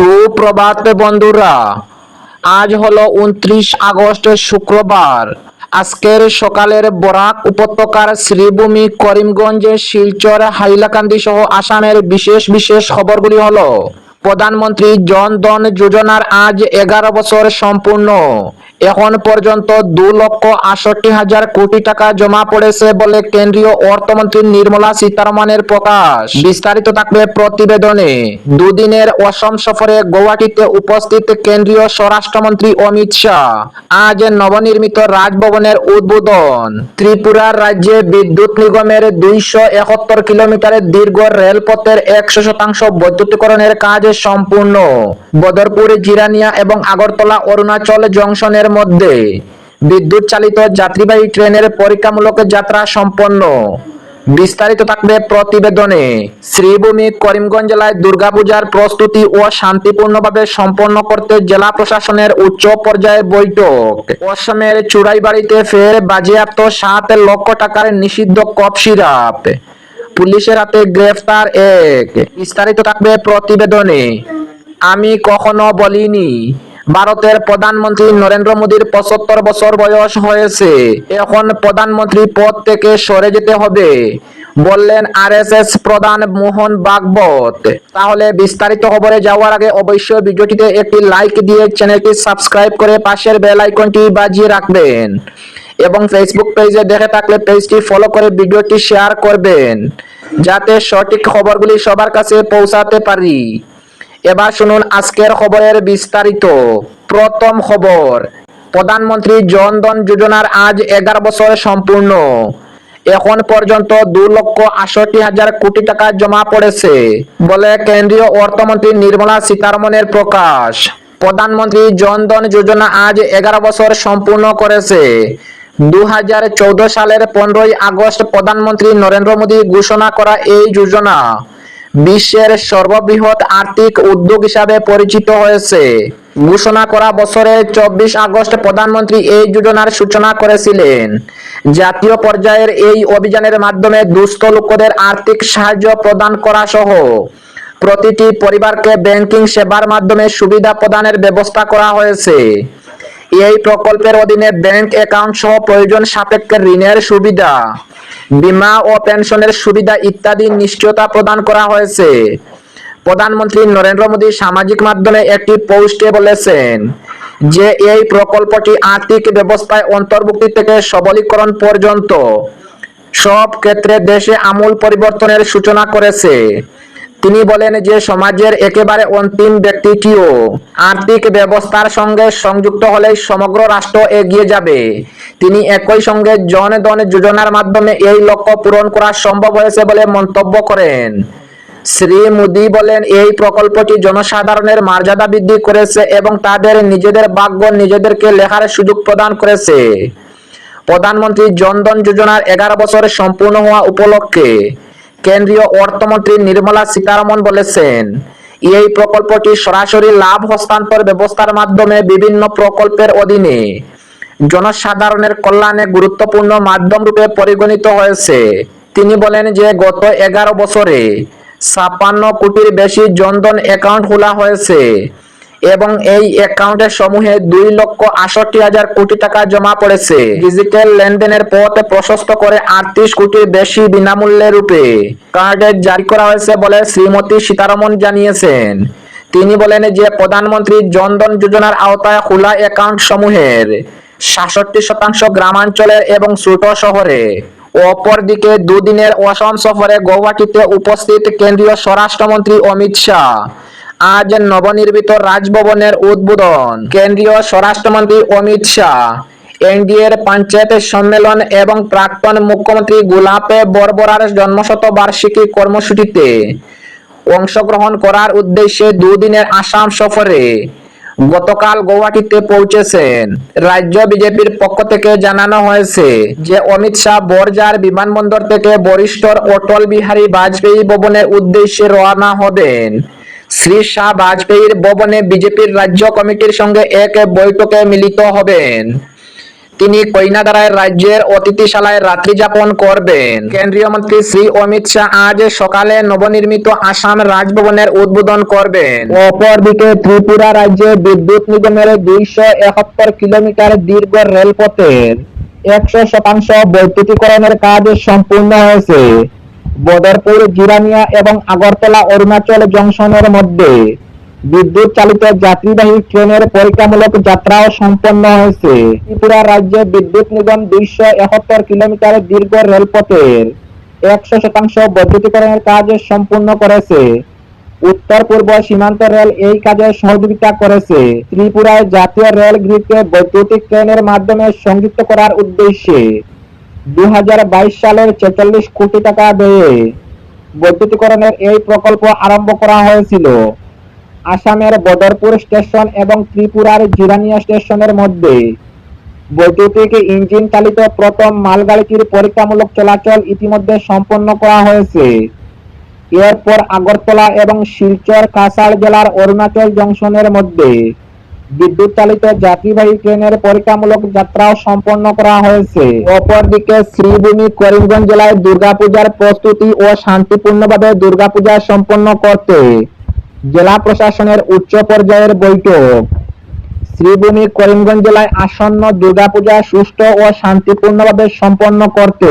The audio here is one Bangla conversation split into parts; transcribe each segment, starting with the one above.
সুপ্রভাত বন্ধুরা, আজ হলো উনত্রিশ আগস্ট শুক্রবার। আজকের সকালের বরাক উপত্যকার শ্রীভূমি করিমগঞ্জের শিলচর, হাইলাকান্দি সহ আসামের বিশেষ বিশেষ খবরগুলি হলো, প্রধানমন্ত্রী জন ধন যোজনার আজ এগারো বছর সম্পূর্ণ। এখন পর্যন্ত দু লক্ষ আষট্টি হাজার কোটি টাকা জমা পড়েছে বলে কেন্দ্রীয় অর্থমন্ত্রী নির্মলা সীতারমনের প্রকাশ। বিস্তারিত থাকবে প্রতিবেদনে। দুদিনের অসম সফরে গৌহাটিতে উপস্থিত কেন্দ্রীয় স্বরাষ্ট্রমন্ত্রী অমিত শাহ। আজ নবনির্মিত রাজভবনের উদ্বোধন। ত্রিপুরার রাজ্যে বিদ্যুৎ নিগমের দুইশো একাত্তর কিলোমিটারের দীর্ঘ রেলপথের একশো শতাংশ বৈদ্যুতিকরণের কাজ সম্পূর্ণ। বদরপুর, জিরানিয়া এবং আগরতলা, অরুণাচল জংশনের মধ্যে বিদ্যুৎ চালিত যাত্রীবাহী ট্রেনের পরীক্ষামূলক যাত্রা সম্পন্ন। বিস্তারিত থাকবে প্রতিবেদনে। শ্রীভূমি, করিমগঞ্জ জেলায় দুর্গাপূজার প্রস্তুতি ও শান্তিপূর্ণভাবে সম্পন্ন করতে জেলা প্রশাসনের উচ্চ পর্যায়ে বৈঠক। অসমের চুড়াইবাড়িতে ফের বাজেয়াপ্ত সাত লক্ষ টাকার নিষিদ্ধ কফ সিরাপ। পুলিশের হাতে গ্রেফতার এক। বিস্তারিত থাকবে প্রতিবেদনে। আমি কখনো বলিনি। ভারতের প্রধানমন্ত্রী নরেন্দ্র মোদীর পঁচাত্তর বছর বয়স হয়েছে। এখন প্রধানমন্ত্রী পদ থেকে সরে যেতে হবে, বললেন আরএসএস প্রধান মোহন ভাগবত। তাহলে বিস্তারিত খবরে যাওয়ার আগে অবশ্যই ভিডিওটিতে একটি লাইক দিয়ে চ্যানেলটি সাবস্ক্রাইব করে পাশের বেল আইকনটি বাজিয়ে রাখবেন এবং ফেসবুক পেজে দেখে থাকলে পেজটি ফলো করে ভিডিওটি শেয়ার করবেন, যাতে সঠিক খবরগুলি সবার কাছে পৌঁছাতে পারি। এবার শুনুন আজকের খবরের বিস্তারিত। প্রথম খবর, প্রধানমন্ত্রী জন ধন যোজনার আজ এগারো বছর সম্পূর্ণ। এখন পর্যন্ত দু লক্ষ আষট্টি হাজার কোটি টাকা জমা পড়েছে, বলে কেন্দ্রীয় অর্থমন্ত্রী নির্মলা সীতারমনের প্রকাশ। প্রধানমন্ত্রী জন ধন যোজনা আজ এগারো বছর সম্পূর্ণ করেছে। দুহাজার চৌদ্দ সালের পনেরোই আগস্ট প্রধানমন্ত্রী নরেন্দ্র মোদী ঘোষণা করা এই যোজনা। বিশ্বের সর্ববৃহৎ আর্থিক উদ্যোগ হিসাবে পরিচিত হয়েছে। ঘোষণা করা বছরে চব্বিশ আগস্ট প্রধানমন্ত্রী এই যোজনার সূচনা করেছিলেন। জাতীয় পর্যায়ের এই অভিযানের মাধ্যমে দুস্থ লোকদের আর্থিক সাহায্য প্রদান করা সহ প্রতিটি পরিবারকে ব্যাংকিং সেবার মাধ্যমে সুবিধা প্রদানের ব্যবস্থা করা হয়েছে। এই প্রকল্পের অধীনে ব্যাংক অ্যাকাউন্ট সহ প্রয়োজন সাপেক্ষে ঋণের সুবিধা। বীমা ও পেনশনের সুবিধা ইত্যাদি নিশ্চয়তা প্রদান করা হয়েছে। প্রধানমন্ত্রী নরেন্দ্র মোদী সামাজিক মাধ্যমে একটি পোস্টে বলেছেন যে, এই প্রকল্পটি আর্থিক ব্যবস্থায় অন্তর্ভুক্তি থেকে সবলীকরণ পর্যন্ত। সব ক্ষেত্রে দেশে আমূল পরিবর্তনের সূচনা করেছে। তিনি বলেন যে সমাজের একেবারে অন্তিম ব্যক্তিটিও আর্থিক ব্যবস্থার সঙ্গে সংযুক্ত হলেই সমগ্র রাষ্ট্র এগিয়ে যাবে। তিনি একই সঙ্গে জন ধন যোজনার মাধ্যমে এই লক্ষ্য পূরণ করা সম্ভব হয়েছে বলে মন্তব্য করেন। শ্রী মোদী বলেন, এই প্রকল্পটি জনসাধারণের মর্যাদা বৃদ্ধি করেছে এবং তাদের নিজেদের ভাগ্য নিজেদেরকে লেখার সুযোগ প্রদান করেছে। প্রধানমন্ত্রী জনধন যোজনার এগারো বছর সম্পূর্ণ হওয়া উপলক্ষে কেন্দ্রীয় অর্থমন্ত্রী নির্মলা সীতারমন বলেছেন, এই প্রকল্পটি সরাসরি লাভ হস্তান্তর ব্যবস্থার মাধ্যমে বিভিন্ন প্রকল্পের অধীনে জনসাধারণের কল্যাণে গুরুত্বপূর্ণ মাধ্যম রূপে পরিগণিত হয়েছে। তিনি বলেন যে, গত এগারো বছরে ছাপ্পান্ন কোটির বেশি জনধন অ্যাকাউন্ট খোলা হয়েছে। এবং এই অ্যাকাউন্টে সমূহে দুই লক্ষ আষট্টি হাজার কোটি টাকা জমা পড়েছে। ডিজিটাল লেনদেনের পথ প্রশস্ত করে আটত্রিশ কোটির বেশি বিনামূল্যে রূপে কার্ড জারি করা হয়েছে বলে শ্রীমতী সীতারমন জানিয়েছেন। তিনি বলেন যে, প্রধানমন্ত্রী জনধন যোজনার আওতায় খোলা অ্যাকাউন্ট সমূহের সাতষট্টি শতাংশ গ্রামাঞ্চলের এবং ছোট শহরে, অপরদিকে দুদিনের অসম সফরে গৌহাটিতে উপস্থিত কেন্দ্রীয় স্বরাষ্ট্রমন্ত্রী অমিত শাহ আজ নবনির্মিত রাজভবনের উদ্বোধন। কেন্দ্রীয় স্বরাষ্ট্রমন্ত্রী অমিত শাহ, এনডিএর পঞ্চায়েত সম্মেলন এবং প্রাক্তন মুখ্যমন্ত্রী গুলাপে বরবরার জন্মশতবার্ষিকী কর্মসূচিতে অংশগ্রহণ করার উদ্দেশ্যে দুদিনের আসাম সফরে গতকাল গৌহাটিতে পৌঁছেছেন। রাজ্য বিজেপির পক্ষ থেকে জানানো হয়েছে যে, অমিত শাহ বরজার বিমানবন্দর থেকে বরিষ্ঠর অটল বিহারী বাজপেয়ী ভবনের উদ্দেশ্যে রওনা হবেন। শ্রী শাহ বাজপেয়ীর ভবনে বিজেপির রাজ্য কমিটির সঙ্গে এক বৈঠকে মিলিত হবেন। তিনি কইনাগারায় রাজ্যের অতিথিশালায় রাত্রি যাপন করবেন। কেন্দ্রীয় মন্ত্রী শ্রী অমিত শাহ আজ সকালে নবনির্মিত আসাম রাজভবনের উদ্বোধন করবেন। অপরদিকে ত্রিপুরা রাজ্যে বিদ্যুৎ নিগমের দুইশো একাত্তর কিলোমিটার দীর্ঘ রেলপথের একশো শতাংশ বৈদ্যুতিকরণের কাজ সম্পূর্ণ হয়েছে। বদরপুর জিরানিয়া এবং আগরতলা, অরুণাচল জংশনের মধ্যে বিদ্যুৎ চালিত যাত্রীবাহী ট্রেনের পরীক্ষামূলক যাত্রাও সম্পন্ন হয়েছে। ত্রিপুরা রাজ্যে বিদ্যুৎ নিগম দুইশো একাত্তর কিলোমিটার দীর্ঘ রেলপথের একশো শতাংশ বৈদ্যুতিকরণের কাজ সম্পূর্ণ করেছে। উত্তর পূর্ব সীমান্ত রেল এই কাজে সহযোগিতা করেছে। ত্রিপুরায় জাতীয় রেল গ্রিডকে বৈদ্যুতিক ট্রেনের মাধ্যমে সংযুক্ত করার উদ্দেশ্যে দু হাজার বাইশ সালের ছেচল্লিশ কোটি টাকা ব্যয়ে বৈদ্যুতিকরণের এই প্রকল্প আরম্ভ করা হয়েছিল। আসামের বদরপুর স্টেশন এবং ত্রিপুরার জিরানিয়া স্টেশনের মধ্যে। বৈদ্যুতিক ইঞ্জিন চালিত প্রথম মালগাড়িটির পরীক্ষামূলক চলাচল ইতিমধ্যে সম্পন্ন করা হয়েছে। এরপর আগরতলা এবং শিলচর কাছাড় জেলার অরুণাচল জংশনের মধ্যে বিদ্যুৎ চালিত যাত্রীবাহী ট্রেনের পরীক্ষামূলক যাত্রাও সম্পন্ন করা হয়েছে। অপরদিকে শ্রীভূমি করিমগঞ্জ জেলায় দুর্গাপূজার প্রস্তুতি ও শান্তিপূর্ণভাবে দুর্গাপূজা সম্পন্ন করতে জেলা প্রশাসনের উচ্চ পর্যায়ের বৈঠক। শ্রীভূমি করিমগঞ্জ জেলায় আসন্ন দুর্গাপূজা সুষ্ঠু ও শান্তিপূর্ণভাবে সম্পন্ন করতে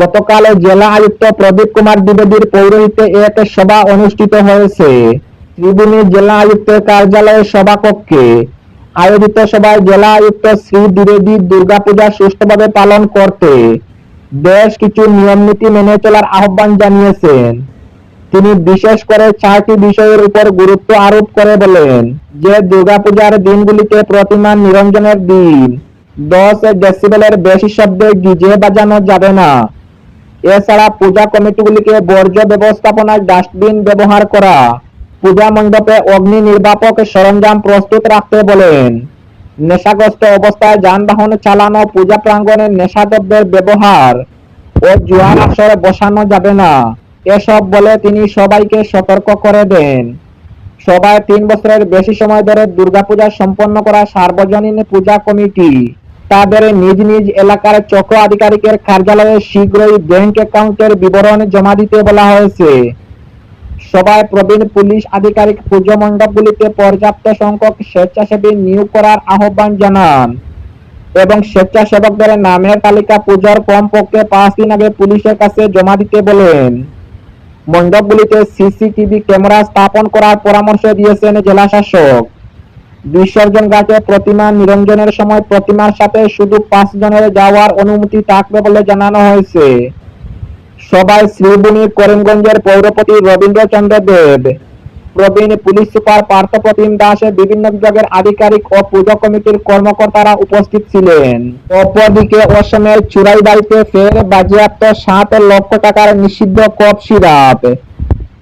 গতকাল জেলা আয়ুক্ত প্রদীপ কুমার দ্বিবেদীর পৌরোহিত্যে এক সভা অনুষ্ঠিত হয়েছে। ত্রিভুমি জেলা আয়ুক্তের কার্যালয়ের সভাকক্ষে আয়োজিত সভায় জেলা আয়ুক্ত শ্রী দ্বিবেদী দুর্গাপূজা সুষ্ঠুভাবে পালন করতে বেশ কিছু নিয়ম নীতি মেনে চলার আহ্বান জানিয়েছেন। তিনি বিশেষ করে চারটি বিষয়ের উপর গুরুত্ব আরোপ করে বলেন যে, দুর্গাপূজার দিনগুলিতে প্রতিমা নিরঞ্জনের দিন, দশ ডেসিবেলের বেশি শব্দে গিজে বাজানো যাবে না। এছাড়া পূজা কমিটিগুলিকে বর্জ্য ব্যবস্থাপনায় ডাস্টবিন ব্যবহার করা পূজা মণ্ডপে অগ্নি নির্বাপক সরঞ্জাম প্রস্তুত রাখতে বলেন। নেশাগ্রস্ত অবস্থায় যানবাহন চালানো, পূজা প্রাঙ্গণে নেশাদ্রব্যের ব্যবহার ও জুয়ার আসরে বসানো যাবে না। এসব বলে তিনি সবাইকে সতর্ক করে দেন। সবাই তিন বছরের বেশি সময় ধরে দুর্গাপূজা সম্পন্ন করা সার্বজনীন পূজা কমিটি তাদের নিজ নিজ এলাকার চক্র আধিকারিকের কার্যালয়ে শীঘ্রই ব্যাংক অ্যাকাউন্টের বিবরণ জমা দিতে বলা হয়েছে। সবাই প্রবীণ পুলিশ আধিকারিক পুজো মণ্ডপগুলিতে পর্যাপ্ত সংখ্যক স্বেচ্ছাসেবী নিয়োগ করার আহ্বান জানান এবং স্বেচ্ছাসেবকদের নামের তালিকা পূজার কমপক্ষে পাঁচ দিন আগে পুলিশের কাছে জমা দিতে বলেন। মণ্ডপগুলিতে সিসিটিভি ক্যামেরা স্থাপন করার পরামর্শ দিয়েছেন জেলা শাসক বিসর্জন ঘাটে প্রতিমা নিরঞ্জনের সময় প্রতিমার সাথে শুধু পাঁচ জনের যাওয়ার অনুমতি থাকবে বলে জানানো হয়েছে। সবাই শ্রীভূমি করিমগঞ্জের পৌরপতি রবীন্দ্রচন্দ্র দেব। প্রবীণ পুলিশ সুপার পার্থপ্রতিম দাস বিভিন্ন বিভাগের আধিকারিক ও পুজো কমিটির কর্মকর্তারা উপস্থিত ছিলেন। অপরদিকে অসমের চুরাইবাড়িতে ফের বাজেয়াপ্ত সাত লক্ষ টাকার নিষিদ্ধ কপ সিরাপ।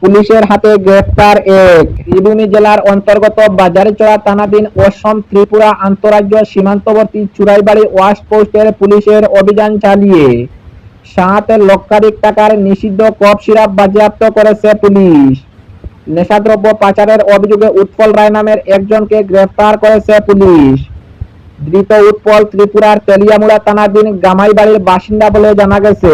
পুলিশের হাতে গ্রেফতার এক। ত্রিভুমি জেলার অন্তর্গত বাজারিচড়া থানাধীন অসম ত্রিপুরা আন্তরাজ্য সীমান্তবর্তী চুরাইবাড়ি ওয়াশ পোস্টের পুলিশের অভিযান চালিয়ে সাত লক্ষাধিক টাকার নিষিদ্ধ কপ সিরাপ বাজেয়াপ্ত করেছে পুলিশ। নেশাদ্রব্য পাচারের অভিযোগে উৎপল রায় নামের একজনকে গ্রেফতার করেছে পুলিশ। ধৃত উৎপল ত্রিপুরার তেলিয়ামুড়া থানাধীন গামাইবাড়ির বাসিন্দা বলে জানা গেছে।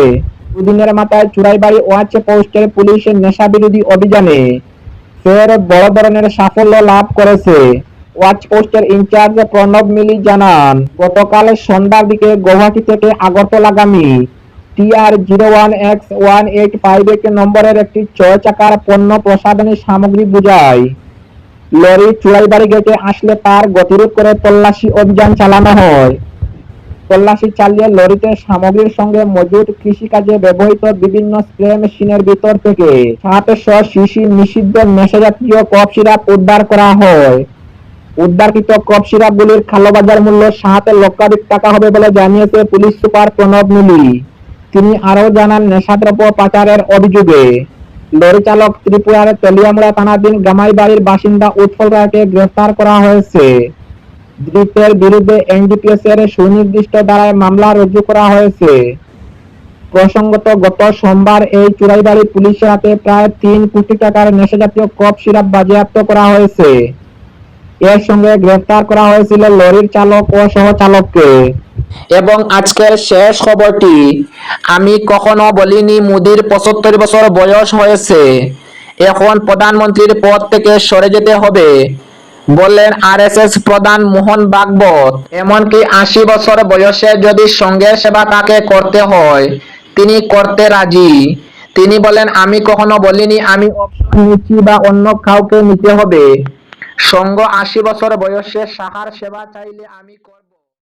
দুদিনের মাথায় চুরাইবাড়ি ওয়াচ পোস্টের পুলিশের নেশা বিরোধী অভিযানে ফের বড় ধরনের সাফল্য লাভ করেছে। ওয়াচ পোস্টের ইনচার্জ প্রণব মিলি জানান, গতকাল সন্ধ্যার দিকে গৌহাটি থেকে আগরতলাগামী TR zero one X one eight five eight নম্বরের একটি পণ্য সামগ্রী লরি গেটে আসলে তার গতিরোধ করে অভিযান চালানো হয়। চালিয়ে লরিতে সামগ্রীর সঙ্গে মজুদ কৃষিকাজে ব্যবহৃত বিভিন্ন স্প্রে মেশিনের ভিতর থেকে সাতশো শিশি নিষিদ্ধ নেশাজাতীয় কফ সিরাপ উদ্ধার করা হয়। উদ্ধারকৃত কফ সিরাপগুলির কালোবাজার মূল্য সাত লক্ষাধিক টাকা হবে বলে জানিয়েছে পুলিশ সুপার প্রণব মিলি তিনি আরও জানান, নেশাদ্রব্য পাচারের অভিযোগে লরি চালক ত্রিপুরার তেলিয়ামুড়া থানাধীন গামাইবাড়ির বাসিন্দা উৎপল রায়কে গ্রেফতার করা হয়েছে। ধৃতের বিরুদ্ধে এনডিপিএস এর সুনির্দিষ্ট দ্বারায় মামলা রুজু করা হয়েছে। প্রসঙ্গত, গত সোমবার এই চুরাইবাড়ি পুলিশের হাতে প্রায় তিন কোটি টাকার নেশাজাতীয় কপ সিরাপ বাজেয়াপ্ত করা হয়েছে। এর সঙ্গে গ্রেফতার করা হয়েছিল লরির চালক ও সহ চালককে এবং আজকের শেষ খবরটি, আমি কখনো বলিনি মোদির পঁচাত্তর বছর বয়স হয়েছে। এখন প্রধানমন্ত্রীর পদ থেকে সরে যেতে হবে, বললেন আরএসএস প্রধান মোহন ভাগবত। এমনকি আশি বছর বয়সে যদি সঙ্গের সেবা তাকে করতে হয়, তিনি করতে রাজি। তিনি বলেন, আমি কখনো বলিনি আমি নিচ্ছি বা অন্য কাউকে নিতে হবে। সঙ্গ আশি বছর বয়সে সাহার সেবা চাইলে আমি